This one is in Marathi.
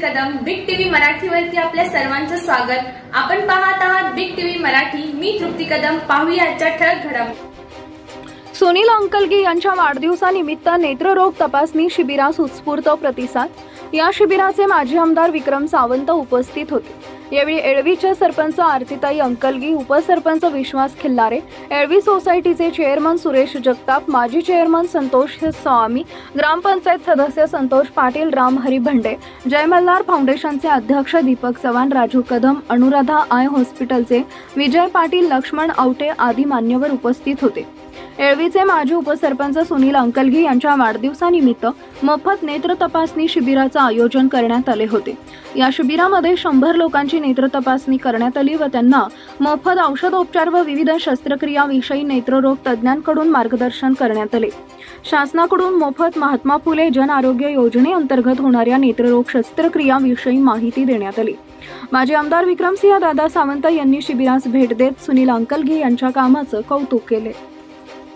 मराठीवरती आपल्या सर्वांचं स्वागत. आपण पाहत आहात बिग टीव्ही मराठी. मी तृप्ती कदम. पाहूया आजच्या ठळक घडामोडी सुनील अंकलगी यांच्या वाढदिवसानिमित्त नेत्ररोग तपासणी शिबिरास उत्स्फूर्त प्रतिसाद. या शिबिराचे माजी आमदार विक्रम सावंत उपस्थित होते. यावेळी एळवीच्या सरपंच आरतीताई अंकलगी उपसरपंच विश्वास खिल्लारे एळवी सोसायटीचे चेअरमन सुरेश जगताप माजी चेअरमन संतोष स्वामी ग्रामपंचायत सदस्य संतोष पाटील रामहरी भंडे जय मल्हार फाउंडेशनचे अध्यक्ष दीपक चव्हाण राजू कदम अनुराधा आय हॉस्पिटलचे विजय पाटील लक्ष्मण आवटे आदी मान्यवर उपस्थित होते. एळवीचे माजी उपसरपंच सुनील अंकलगी यांच्या वाढदिवसानिमित्त मोफत नेत्र तपासणी शिबिराचं आयोजन करण्यात आले होते. या शिबिरामध्ये शंभर लोकांची नेत्र तपासणी करण्यात आली व त्यांना मोफत औषधोपचार व विविध शस्त्रक्रियाविषयी नेत्ररोग तज्ज्ञांकडून मार्गदर्शन करण्यात आले. शासनाकडून मोफत महात्मा फुले जन आरोग्य योजनेअंतर्गत होणाऱ्या नेत्ररोग शस्त्रक्रियाविषयी माहिती देण्यात आली. माजी आमदार विक्रमसिंह दादा सावंत यांनी शिबिरास भेट देत सुनील अंकलगी यांच्या कामाचं कौतुक केले.